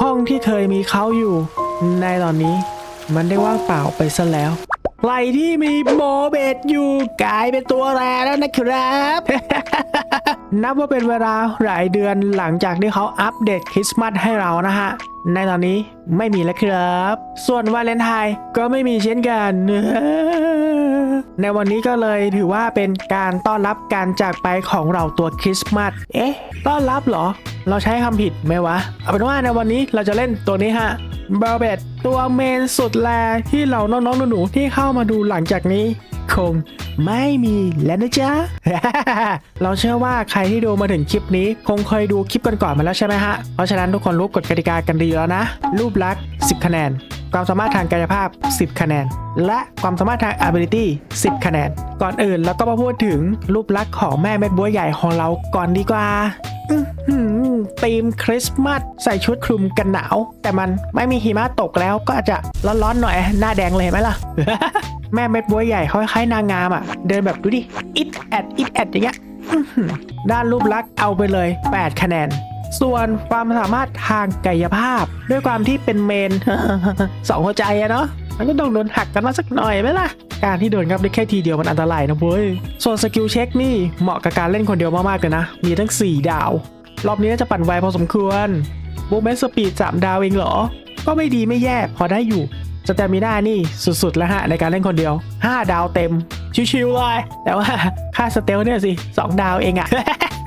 ห้องที่เคยมีเขาอยู่ ในตอนนี้มันได้ว่างเปล่าไปซะแล้วใครที่มีโมเบตอยู่กลายเป็นตัวแรแล้วนะครับ นับว่าเป็นเวลาหลายเดือนหลังจากที่เขาอัปเดตคริสต์มาสให้เรานะฮะ ในตอนนี้ไม่มีแล้วครับ ส่วนวาเลนไทน์ก็ไม่มีเช่นกัน ในวันนี้ก็เลยถือว่าเป็นการต้อนรับการจากไปของเราตัวคริสต์มาส เอ๊ะ ต้อนรับเหรอ เราใช้คำผิดไหมวะ เอาเป็นว่าในวันนี้เราจะเล่นตัวนี้ฮะเบลเบตตัวเมนสุดแลที่เราน้องๆหนูๆที่เข้ามาดูหลังจากนี้คงไม่มีแล้วนะจ๊ะ เราเชื่อว่าใครที่ดูมาถึงคลิปนี้ คงเคยดูคลิปก่อนๆมาแล้วใช่ไหมฮะ เพราะฉะนั้นทุกคนรู้กฎกติกากันดีแล้วนะ รูปลักษณ์10 คะแนน ความสามารถทางกายภาพ 10 คะแนน และความสามารถทาง ability 10 คะแนน ก่อนอื่นเราก็มาพูดถึงรูปลักษณ์ของแม่เม็ดบัวใหญ่ของเราก่อนดีกว่าอื้อหือธีมคริสต์มาสใส่ชุดคลุมกันหนาว แต่มันไม่มีหิมะตกแล้วก็อาจจะร้อนๆหน่อยหน้าแดงเลยเห็นไหมล่ะ แม่เม็ดบัวใหญ่เขาคล้ายๆนางงามอะ เดินแบบดูดิอิดแอดอิดแอดอย่างเงี้ยด้านรูปลักษณ์เอาไปเลย 8 คะแนน ส่วนความสามารถทางกายภาพ ด้วยความที่เป็นเมน สองหัวใจอะเนาะมันก็ต้องโดนหักกันมาสักหน่อยไหมล่ะ การที่โดนงับได้แค่ทีเดียวมันอันตรายนะเว้ย ส่วนสกิลเช็คนี่เหมาะกับการเล่นคนเดียวมากๆเลยนะ มีทั้ง 4 ดาว รอบนี้น่าจะปั่นไวพอสมควรโมเมนต์สปีด3ดาวเองเหรอ ก็ไม่ดีไม่แย่พอได้อยู่ สเตมิน่านี่สุดๆแล้วฮะในการเล่นคนเดียว 5 ดาวเต็ม ชิวๆเลยแต่ว่าค่าสเตลเนี่ยสิ 2 ดาวเองอะ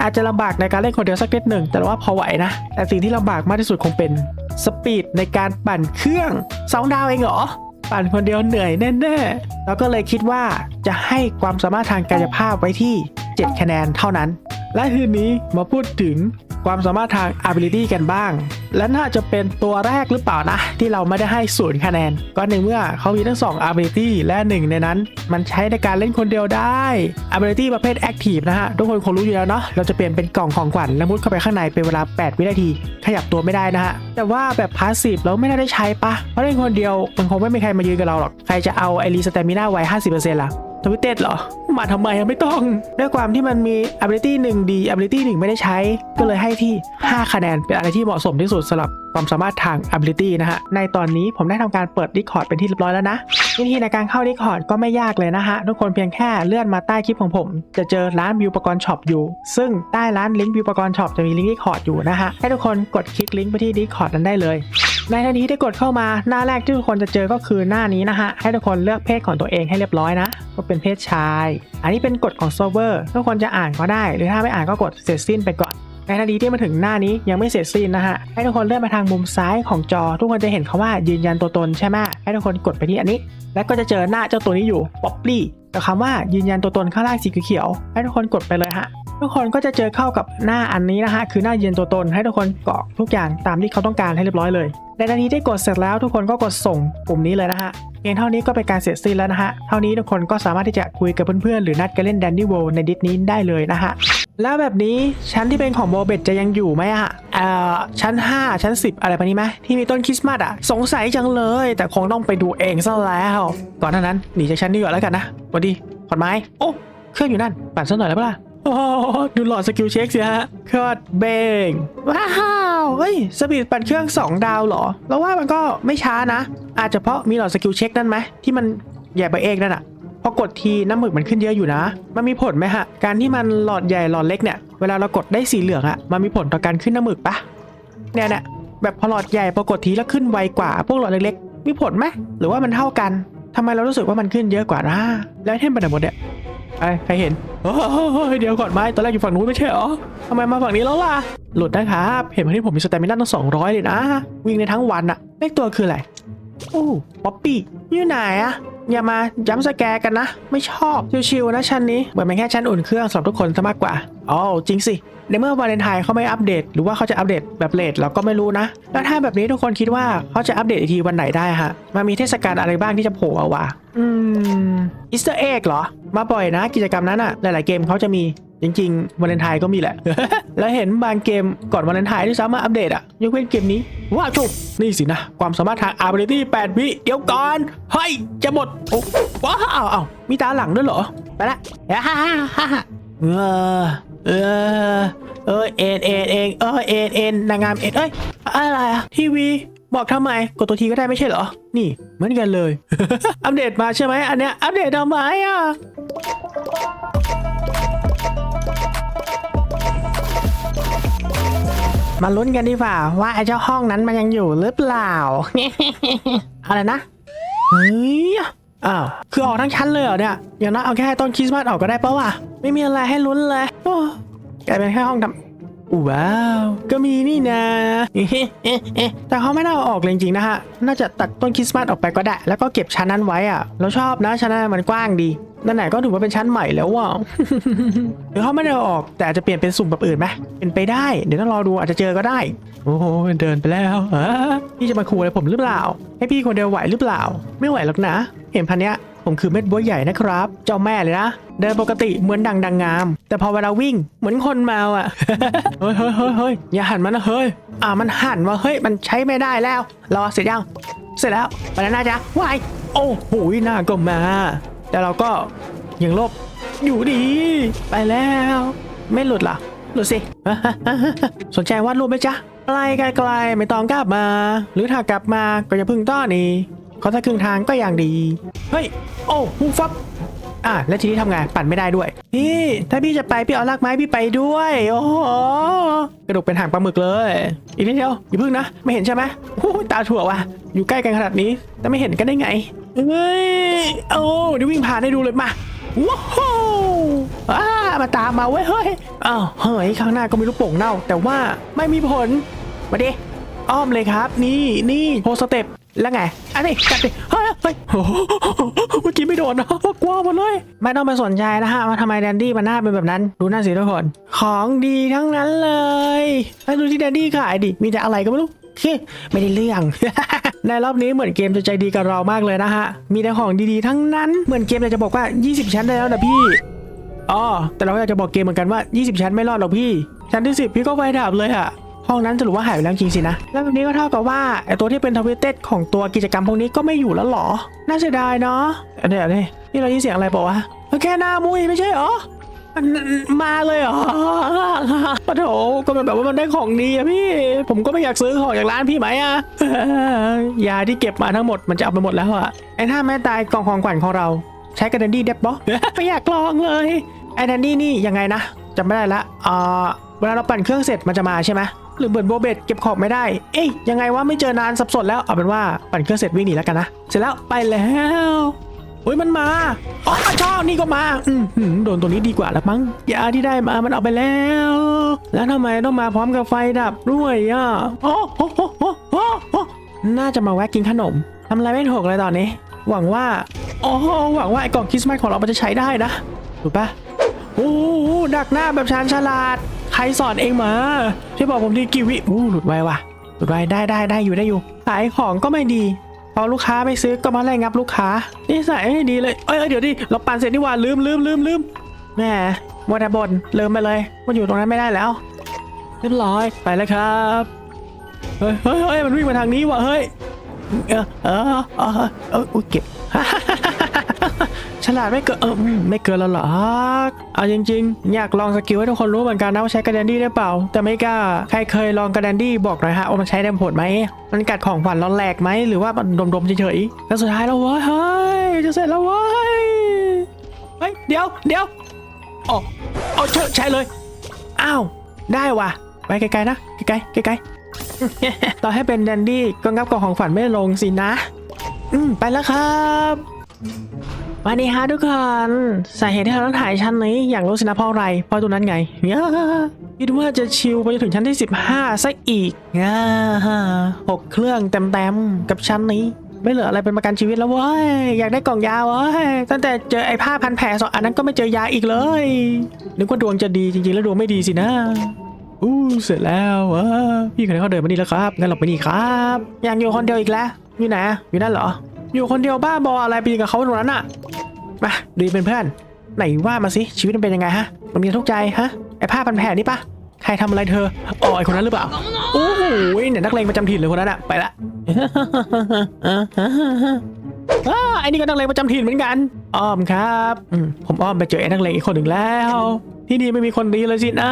อาจจะลำบากในการเล่นคนเดียวสักนิดหนึ่ง แต่ว่าพอไหวนะ แต่สิ่งที่ลำบากมากที่สุดคงเป็นสปีดในการปั่นเครื่อง 2 ดาวเองเหรอ ปั่นคนเดียวเหนื่อยแน่ๆแล้วก็เลยคิดว่าจะให้ความสามารถทางกายภาพไว้ที่ 7 คะแนนเท่านั้น และทีนี้มาพูดถึง ความสามารถทาง ability กันบ้าง และน่าจะเป็นตัวแรกหรือเปล่านะ ที่เราไม่ได้ให้ศูนย์คะแนน ก็ในเมื่อเขามีทั้ง 2 ability และหนึ่งในนั้น มันใช้ในการเล่นคนเดียวได้ ability ประเภท active นะฮะ ทุกคนคงรู้อยู่แล้วเนาะเราจะเปลี่ยนเป็นกล่องของขวัญแล้วมุดเข้าไปข้างในเป็นเวลา 8 วินาที ขยับตัวไม่ได้นะฮะแต่ว่าแบบ passive เราไม่น่าได้ใช้ปะเพราะเล่นคนเดียวมันคงไม่มีใครมายืนกับเราหรอกใครจะเอาไอรีสเตมิน่าไว้ 50%ล่ะ ทวิตเต็ดเหรอ มาทำไมอะไม่ต้อง ด้วยความที่มันมี ability 1ดี ability 1 ไม่ได้ใช้ ก็เลยให้ที่ 5 คะแนน เป็นอะไรที่เหมาะสมที่สุดสำหรับความสามารถทาง ability นะฮะ ในตอนนี้ผมได้ทำการเปิด Discord เป็นที่เรียบร้อยแล้วนะ วิธีในการเข้า Discord ก็ไม่ยากเลยนะฮะ ทุกคนเพียงแค่เลื่อนมาใต้คลิปของผม จะเจอร้านบิวปกรณ์ช็อปอยู่ ซึ่งใต้ร้านลิงก์บิวปกรณ์ช็อปจะมีลิงก์ Discord อยู่นะฮะ ให้ทุกคนกดคลิกลิงก์ไปที่ Discord นั้นได้เลย ในทันทีที่กดเข้ามาหน้าแรกที่ทุกคนจะเจอก็คือหน้านี้นะฮะให้ทุกคนเลือกเพศของตัวเองให้เรียบร้อยนะว่าเป็นเพศชาย อันนี้เป็นกฎของเซิร์ฟเวอร์ทุกคนจะอ่านก็ได้ หรือถ้าไม่อ่านก็กดเสร็จสิ้นไปก่อนในทันทีที่มาถึงหน้านี้ยังไม่เสร็จสิ้นนะฮะ ให้ทุกคนเลื่อนไปทางมุมซ้ายของจอ ทุกคนจะเห็นคาว่ายืนยันตัวตนใช่ไหมให้ทุกคนกดไปที่อันนี้ แล้วก็จะเจอหน้าเจ้าตัวนี้อยู่ป๊อปปี้กับคำว่ายืนยันตัวตนข้างล่างสีเขียวให้ทุกคนกดไปเลยฮะทุกคนก็จะเจอเข้ากับหน้าอันนี้นะฮะคือหน้ายืนตัวตน ให้ทุกคนกรอกทุกอย่างตามที่เขาต้องการให้เรียบร้อยเลย ในตอนาทีที่กดเสร็จแล้วทุกคนก็กดส่งปุ่มนี้เลยนะฮะเพียงเท่านี้ก็เป็นการเสร็จสิ้นแล้วนะฮะ เท่านี้ทุกคนก็สามารถที่จะคุยกับเพื่อนๆ หรือนัดกันเล่นแดนดี้โวในดิสนี้ได้เลยนะฮะ แล้วแบบนี้ชั้นที่เป็นของโบเบตจะยังอยู่ไหมอะเอ่อชั้น 5 ชั้น 10 อะไรประมาณนี้ไหมที่มีต้นคริสต์มาสอะสงสัยจังเลย แต่คงต้องไปดูเองซะแล้ว ก่อนหน้านั้นหนีจากชั้นนี้ก่อนแล้วกันนะสวัสดีขอนไม้ โอ้ เครื่องอยู่นั่นปั่นซะหน่อยแล้วปะล่ะ โอ้โหดูหลอดสกิลเช็คสิฮะเคอดเบงว้าวเฮ้ยสปีดปั่นเครื่อง 2 ดาวเหรอ แล้วว่ามันก็ไม่ช้านะ อาจจะเพราะมีหลอดสกิลเช็คนั่นไหมที่มันใหญ่ไปเองนั่นอะพอกดทีน้ำหมึกมันขึ้นเยอะอยู่นะ มันมีผลไหมฮะ การที่มันหลอดใหญ่หลอดเล็กเนี่ยเวลาเรากดได้สีเหลืองอะมันมีผลต่อการขึ้นน้ำหมึกปะเนี่ยเนี่ยแบบพอหลอดใหญ่พอกดทีแล้วขึ้นไวกว่า พวกหลอดเล็กๆมีผลไหมหรือว่ามันเท่ากันทำไมเรารู้สึกว่ามันขึ้นเยอะกว่านะแล้วเทมไปไหนหมดเนี่ย ไอ้ใครเห็นโอ้ยเดี๋ยวก่อนไหมตอนแรกอยู่ฝั่งนู้นไม่ใช่เหรอทำไมมาฝั่งนี้แล้วล่ะ หลุดนะครับ เห็นไหมที่ผมมีสเตมิน่าตั้งสองร้อยเลยนะ วิ่งในทั้งวันอะเลขตัวคืออะไร โอ้ป๊อปปี้อยู่ไหนอะอย่ามาย้ำสแกร์กันนะ ไม่ชอบ ชิวๆนะชั้นนี้เหมือนเป็นแค่ชั้นอุ่นเครื่องสำหรับทุกคนซะมากกว่าอ๋อจริงสิในเมื่อวาเลนไทน์เขาไม่อัปเดต หรือว่าเขาจะอัปเดตแบบเลทเราก็ไม่รู้นะ แล้วถ้าแบบนี้ทุกคนคิดว่าเขาจะอัปเดตอีกทีวันไหนได้ฮะมันมีเทศกาลอะไรบ้างที่จะโผล่มาวะอืมอีสเตอร์เอ็กเหรอ มาบ่อยนะกิจกรรมนั้นอะหลายๆเกมเขาจะมี จริงๆวาเลนไทน์ก็มีแหละ แล้วเห็นบางเกมก่อนวาเลนไทน์ที่สามารถอัปเดตอะยกเว้นเกมนี้ ว้าวจุบนี่สินะ ความสามารถทาง ability 8 วิ เดี๋ยวก่อน เฮ้ย จะหมด โอ้ว้าวอ้าวมีตาหลังด้วยเหรอ ไปละเออเออเออเอ็นเอ็นเองเออเอ็นเอ็นนางงามเอ็นเอ้ย อะไรอะทีวีบอกทำไมกดตัวทีก็ได้ไม่ใช่เหรอ นี่เหมือนกันเลย อัปเดตมาใช่ไหมอันเนี้ยอัปเดตทำไมอะ มาลุ้นกันดีกว่าว่าไอ้เจ้าห้องนั้นมันยังอยู่หรือเปล่า อะไรนะเฮ้ยอ้าวคือออกทั้งชั้นเลยเหรอเนี่ยอย่างน้อยเอาแค่ต้นคริสต์มาสออกก็ได้ปะวะไม่มีอะไรให้ลุ้นเลยโอ้กลายเป็นแค่ห้องทำอู้ว้าว ก็มีนี่นะแต่เขาไม่น่าออกเลยจริงๆนะฮะน่าจะตัดต้นคริสต์มาสออกไปก็ได้ แล้วก็เก็บชั้นนั้นไว้อะเราชอบนะชั้นนั้นมันกว้างดี นั่นไหนก็ถือว่าเป็นชั้นใหม่แล้วว่ะหรือเขาไม่ได้เอาออกแต่อาจจะเปลี่ยนเป็นสุ่มแบบอื่นไหมเป็นไปได้ เดี๋ยวต้องรอดูอาจจะเจอก็ได้ โอ้โหเดินไปแล้วเออพี่จะมาขู่อะไรผมหรือเปล่า ให้พี่คนเดียวไหวหรือเปล่า ไม่ไหวหรอกนะ เห็นพันเนี้ยผมคือเม็ดบัวใหญ่นะครับ เจ้าแม่เลยนะ เดินปกติเหมือนดังดังงาม แต่พอเวลาวิ่งเหมือนคนเมาอะ เฮ้ยเฮ้ยเฮ้ยเฮ้ยอย่าหันมันนะเฮ้ย อ่ามันหันว่าเฮ้ยมันใช้ไม่ได้แล้วรอเสร็จยัง เสร็จแล้วไปแล้วนะจ๊ะวายโอ้โหหน้าก็มา แต่เราก็ยังลบอยู่ดี ไปแล้ว ไม่หลุดหรอหลุดสิ สนใจวาดรูปไหมจ๊ะไกลไกลไม่ต้องกลับมา หรือถ้ากลับมาก็อย่าพึ่งต้อนนี่เขาถ้าครึ่งทางก็ยังดี เฮ้ย โอ้ฮูฟับอะแล้วทีนี้ทำไงปั่นไม่ได้ด้วย พี่ถ้าพี่จะไปพี่เอาลากไม้พี่ไปด้วย โอ้โหกระดูกเป็นหางปลาหมึกเลย อีกนิดเดียวอย่าพึ่งนะ ไม่เห็นใช่ไหมโอ้ตาถั่วว่ะอยู่ใกล้กันขนาดนี้แต่ไม่เห็นกันได้ไง เฮ้ยโอ้เดี๋ยววิ่งผ่านให้ดูเลยมาว้าวอ้ามาตามมาเว้ยเฮ้ยอ้าวเฮ้ยข้างหน้าก็มีลูกโป่งเน่า แต่ว่าไม่มีผลมาดิอ้อมเลยครับ นี่นี่โฮสเต็ปแล้วไงอันนี้กัดดิเฮ้ยเฮ้ยเมื่อกี้ไม่โดนนะกลัวหมดเลย ไม่ต้องไปสนใจนะฮะว่าทำไมแดนดี้มันหน้าเป็นแบบนั้น ดูหน้าสิทุกคน ของดีทั้งนั้นเลยแล้วดูที่แดนดี้ขายดิมีแต่อะไรก็ไม่รู้ ไม่ได้เรื่อง ในรอบนี้เหมือนเกมจะใจดีกับเรามากเลยนะฮะ มีแต่ของดีๆ ทั้งนั้น เหมือนเกมจะบอกว่า 20 ชั้นได้แล้วนะพี่อ๋อแต่เราก็อยากจะบอกเกมเหมือนกันว่า 20 ชั้นไม่รอดหรอกพี่ ชั้นที่ 10 พี่ก็ไฟดับเลยอะห้องนั้นสรุปว่าหายไปแล้วจริงสินะ แล้วแบบนี้ก็เท่ากับว่าไอตัวที่เป็นทวิตเต็ดของตัวกิจกรรมพวกนี้ก็ไม่อยู่แล้วหรอ น่าเสียดายเนาะเดี๋ยวนี่นี่เรายินเสียงอะไรเปล่าวะแค่หน้ามุ้ยไม่ใช่หรอ มาเลยเหรอปะโถก็มันแบบว่ามันได้ของดีอะพี่ ผมก็ไม่อยากซื้อของจากร้านพี่ไหมอะยาที่เก็บมาทั้งหมดมันจะเอาไปหมดแล้วอะไอ้ท่าแม่ตายกล่องของขวัญของเรา ใช้กระเดนดี้เด็บบ๊ไม่อยากลองเลยไอ้แดนดี้นี่ยังไงนะจำไม่ได้ละอ่าเวลาเราปั่นเครื่องเสร็จมันจะมาใช่ไหมหรือเหมือนโบเบตเก็บของไม่ได้ เอ้ยยังไงว่าไม่เจอนานสับสนแล้วเอาเป็นว่าปั่นเครื่องเสร็จวิ่งหนีแล้วกันนะ เสร็จแล้วไปแล้ว ฮ้ยมันมาอ๋อชอบนี่ก็มาอืมหืมโดนตัวนี้ดีกว่าละมั้งยาที่ได้มามันเอาไปแล้ว แล้วทำไมต้องมาพร้อมกับไฟดับด้วยอะโอ้โหโอ้โหโอ้โหน่าจะมาแวะกินขนมทำอะไรไม่ถูกเลยตอนนี้ หวังว่าโอ้โหวังว่าไอ้กล่องคริสต์มาสของเรามันจะใช้ได้นะถูกปะโอ้โหดักหน้าแบบชาญฉลาด ใครสอนเองมาช่บอกผมที่กี่วิอู้หลุดไวว่ะหลุดไวได้ได้ได้อยู่ได้อยู่ขายของก็ไม่ดี พอลูกค้าไม่ซื้อก็มาไล่งับลูกค้านี่ใส่ดีเลยเอ้ยเอ้ยเดี๋ยวดิเราปั่นเสร็จนี่ว่าลืมลืมลืมลืมแหมวัวแต่บนลืมไปเลยว่าอยู่ตรงนั้นไม่ได้แล้วเรียบร้อยไปแล้วครับเฮ้ยเฮ้ยเฮ้ยมันวิ่งมาทางนี้ว่ะเฮ้ยเออเออเออเอออุ้ยเก็บ ฉลาดไม่เกินเออไม่เกินแล้วเหรอเอาจริง ๆ อยากลองสกิลให้ทุกคนรู้เหมือนกันนะว่าใช้กระแดนดี้ได้เปล่า แต่ไม่กล้า ใครเคยลองกระแดนดี้บอกหน่อยฮะว่ามันใช้ได้ผลไหม มันกัดของฝันเราแหลกไหมหรือว่ามันดมๆเฉยๆแล้วสุดท้ายแล้วเว้ยเฮ้ยจะเสร็จแล้วเว้ยเฮ้ยเดี๋ยวเดี๋ยวอ๋อเอาเชใช้เลยอ้าวได้ว่ะไปไกลๆนะไกลๆไกลๆต่อให้เป็นแดนดี้ก็งับกล่องของฝันไม่ลงสินะ อืมไปแล้วครับ วันนี้ฮะทุกคนสาเหตุที่เราต้องถ่ายชั้นนี้อย่างรู้สินะเพราะอะไรเพราะตัวนั้นไงย่าคิดว่าจะชิลไปจนถึงชั้นที่ 15ซะอีกง่าหกเครื่องเต็มๆกับชั้นนี้ ไม่เหลืออะไรเป็นประกันชีวิตแล้วเว้ยอยากได้กล่องยาเว้ยตั้งแต่เจอไอ้ผ้าพันแผลสองอันนั้นก็ไม่เจอยาอีกเลยนึกว่าดวงจะดีจริงๆแล้วดวงไม่ดีสินะอู้เสร็จแล้วเออพี่คนนี้เขาเดินมานี่แล้วครับงั้นเราไปนี่ครับ อยากอยู่คนเดียวอีกแล้วอยู่ไหนอยู่นั่นเหรอ อยู่คนเดียวบ้าบออะไรไปกับเขาตรงนั้นอะมาดูเป็นเพื่อน ไหนว่ามาสิชีวิตมันเป็นยังไงฮะ มันมีทุกใจฮะไอ้ผ้าพันแผลนี่ปะใครทำอะไรเธออ๋อไอคนนั้นหรือเปล่าโอ้โหเนี่ยนักเลงประจำถิ่นเลยคนนั้นอะไปละอ้าไอ้นี่ก็นักเลงประจำถิ่นเหมือนกัน อ้อมครับอผมอ้อมไปเจอไอ้นักเลงอีกคนหนึ่งแล้ว ที่นี่ไม่มีคนดีเลยสินะ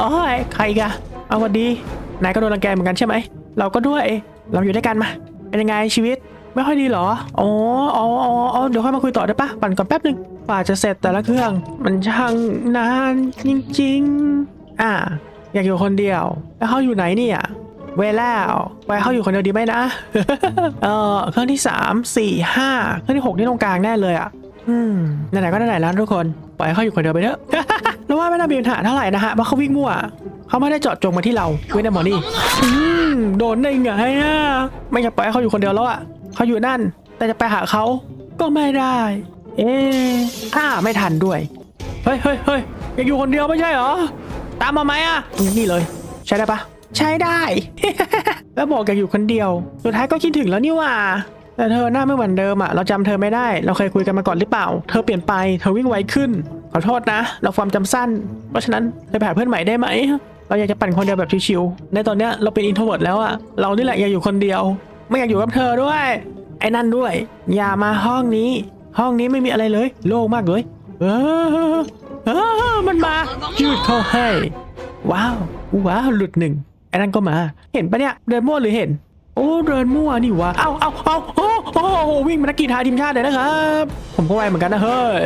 อ้ยใครอีกอะเอาวันดีนายก็โดนรังแกเหมือนกันใช่ไหมเราก็ด้วยเราอยู่ด้วยกันมาเป็นยังไงชีวิต ไม่ค่อยดีเหรอ อ๋ออ๋ออ๋อเดี๋ยวค่อยมาคุยต่อได้ปะปั่นก่อนแป๊บหนึ่งกว่าจะเสร็จแต่ละเครื่อง มันช่างนานจริงๆ อะอยากอยู่คนเดียว แล้วเขาอยู่ไหนเนี่ยเวแล้วไว้เขาอยู่คนเดียวดีไหมนะ เออเครื่องที่สามสี่ห้าเครื่องที่หกนี่ตรงกลางแน่เลยอะ อืมไหนๆก็ไหนๆแล้วทุกคนปล่อยให้เขาอยู่คนเดียวไปเถอะแล้วว่าไม่น่ามีปัญหาเท่าไหร่นะฮะเพราะเขาวิ่งมั่วเขาไม่ได้เจาะจงมาที่เราเว้นแต่หมอนี่อืมโดนได้ไงอะไม่อยากปล่อยให้เขาอยู่คนเดียวแล้วอะ เขาอยู่นั่น แต่จะไปหาเขาก็ไม่ได้ เอ๊ะอ้าไม่ทันด้วย เฮ้ยเฮ้ยเฮ้ยยากอยู่คนเดียวไม่ใช่เหรอ ตามมาไหมอะนี่เลย ใช้ได้ปะใช้ได้ แล้วบอกอยากอยู่คนเดียว สุดท้ายก็คิดถึงแล้วนี่ว่า แต่เธอหน้าไม่เหมือนเดิมอะ เราจำเธอไม่ได้ เราเคยคุยกันมาก่อนหรือเปล่า เธอเปลี่ยนไป เธอวิ่งไวขึ้น ขอโทษนะ เราความจำสั้น เพราะฉะนั้นเธอไปหาเพื่อนใหม่ได้ไหม เราอยากจะปั่นคนเดียวแบบชิวๆในตอนเนี้ยเราเป็นอินโทรเวิร์ดแล้วอะ เรานี่แหละอยากอยู่คนเดียว ไม่อยากอยู่กับเธอด้วย ไอ้นั่นด้วย อย่ามาห้องนี้ ห้องนี้ไม่มีอะไรเลย โล่งมากเลย เออเออมันมายืดเข้าให้ ว้าวว้าวหลุดหนึ่งไอ้นั่นก็มา เห็นปะเนี่ยเดินมั่วหรือเห็น โอ้เดินมั่วนี่วะเอาเอาเอาโอ้โอ้โหวิ่งมานักกีฬาทีมชาติเลยนะครับ ผมก็ไวเหมือนกันนะเฮ้ย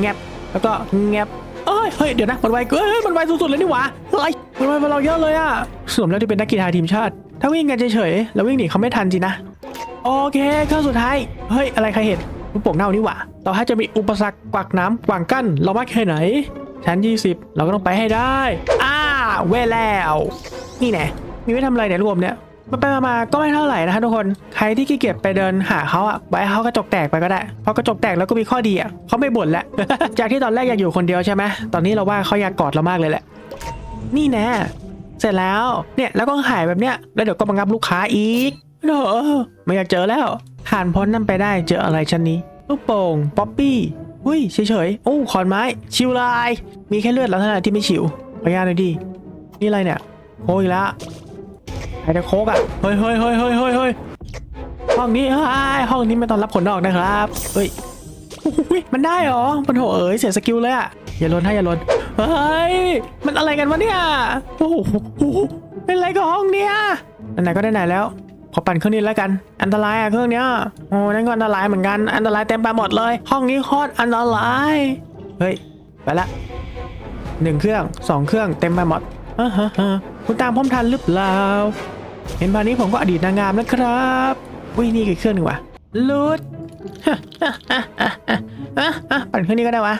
แงบแล้วก็แงบเอ้ยเฮ้ยเดี๋ยวนะมันไวเกินมันไวสุดๆเลยนี่วะเฮ้ยมันไวกว่าเราเยอะเลยอะสวมแล้วที่เป็นนักกีฬาทีมชาติ ถ้าวิ่งกันเฉยๆแล้ววิ่งหนีเขาไม่ทันจริงนะ โอเคเครื่องสุดท้าย เฮ้ย อะไรใครเห็นลูกโป่งเน่านี่หว่าเราถ้าจะมีอุปสรรคกวักน้ำกวางกั้นเรามากแค่ไหน ชั้น 20 เราก็ต้องไปให้ได้อ่าเวแล้ว นี่แน่มีไว้ทำอะไรเนี่ยรวมเนี่ยมาไปมาๆก็ไม่เท่าไหร่นะฮะทุกคน ใครที่ขี้เกียจไปเดินหาเขาอะไว้เขากระจกแตกไปก็ได้ เพราะกระจกแตกแล้วก็มีข้อดีอะเขาไม่บ่นแล้ว จากที่ตอนแรกอยากอยู่คนเดียวใช่ไหมตอนนี้เราว่าเขาอยากกอดเรามากเลยแหละ นี่แน่ เสร็จแล้ว เนี่ยแล้วก็หายแบบเนี้ย แล้วเดี๋ยวก็มางับลูกค้าอีกเนอไม่อยากเจอแล้ว ผ่านพ้นนั่นไปได้เจออะไรชั้นนี้ ลูกโป่ง ป๊อปปี้หุ้ยเฉยๆโอ้ขอนไม้ ชิวลาย มีแค่เลือดแล้วเท่านั้นที่ไม่ชิวขออนุญาตหน่อยดิ นี่อะไรเนี่ยโค้กอีกล้วไอ้เดโคกอะเฮ้ยเฮ้ยเฮ้ยเฮ้ยเฮ้ยเฮ้ยห้องนี้เฮ้ยห้องนี้ไม่ต้อนรับคนนอกนะครับ เฮ้ยมันได้เหรอมันโถเอ๋ยเสียสกิลเลยอะอย่าลนให้อย่าลน เฮ้ย มันอะไรกันวะเนี่ย โอ้โห เป็นอะไรกับห้องเนี้ยไหนๆก็ได้ไหนแล้ว ขอปั่นเครื่องนี้แล้วกัน อันตรายอะเครื่องเนี้ย โอ้นั่นก็อันตรายเหมือนกัน อันตรายเต็มไปหมดเลย ห้องนี้โคตรอันตราย เฮ้ย ไปละหนึ่งเครื่องสองเครื่องเต็มไปหมดอ่าฮะฮะคุณตามพร้อมทันหรือเปล่า เห็นบานนี้ผมก็อดีตนางงามนะครับอุ้ยนี่คือเครื่องหนึ่งวะลูดอะอะปั่นเครื่องนี้ก็ได้วะ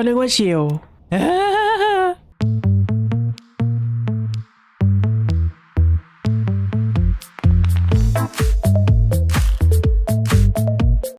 ก็นึกว่าชิลเอ้